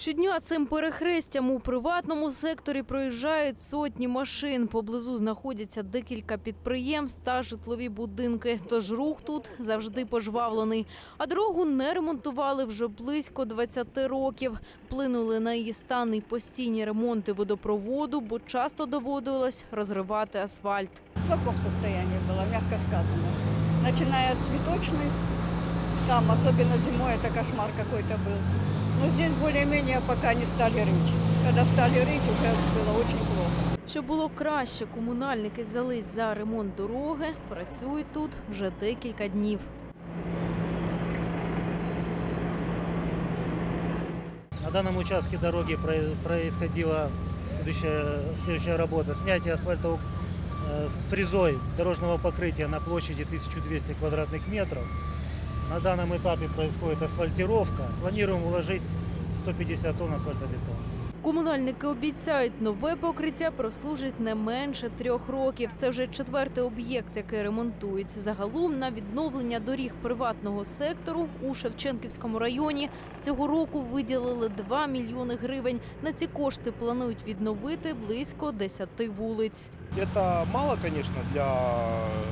Щодня цим перехрестям у приватному секторі проїжджають сотні машин. Поблизу знаходяться декілька підприємств та житлові будинки. Тож рух тут завжди пожвавлений. А дорогу не ремонтували вже близько 20 років. Вплинули на її стан і постійні ремонти водопроводу, бо часто доводилось розривати асфальт. В плохом состоянии было, мягко сказано. Начиная от цветочной, там особенно зимой это кошмар какой-то был. Но здесь более-менее пока не стали рыть. Когда стали рыть, уже было очень плохо. Щоб було краще, комунальники взялись за ремонт дороги. Працюють тут вже декілька днів. На данном участке дороги про- происходила следующая, следующая работа. Снятие асфальтовой э, фрезой дорожного покрытия на площади 1200 квадратных метров. На данном этапе происходит асфальтировка. Планируем уложить 150 тонн асфальтобетона. Комунальники обіцяють, нове покриття прослужить не менше трьох років. Це вже четвертий об'єкт, який ремонтують. Загалом на відновлення доріг приватного сектору у Шевченківському районі цього року виділили 2 мільйони гривень. На ці кошти планують відновити близько 10 вулиць. Это мало, конечно, для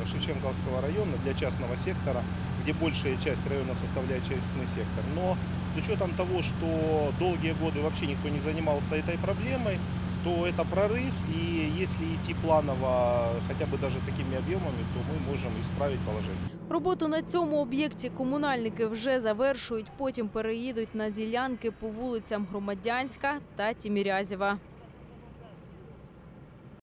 Шевченковского района, для частного сектора, где большая часть района составляет частный сектор. Но с учетом того, что долгие годы вообще никто не занимался этой проблемой, то это прорыв, и если идти планово хотя бы даже такими объемами, то мы можем исправить положение. Роботу на цьому об'єкті комунальники вже завершують. Потім переїдуть на ділянки по вулицям Громадянська та Тімірязєва.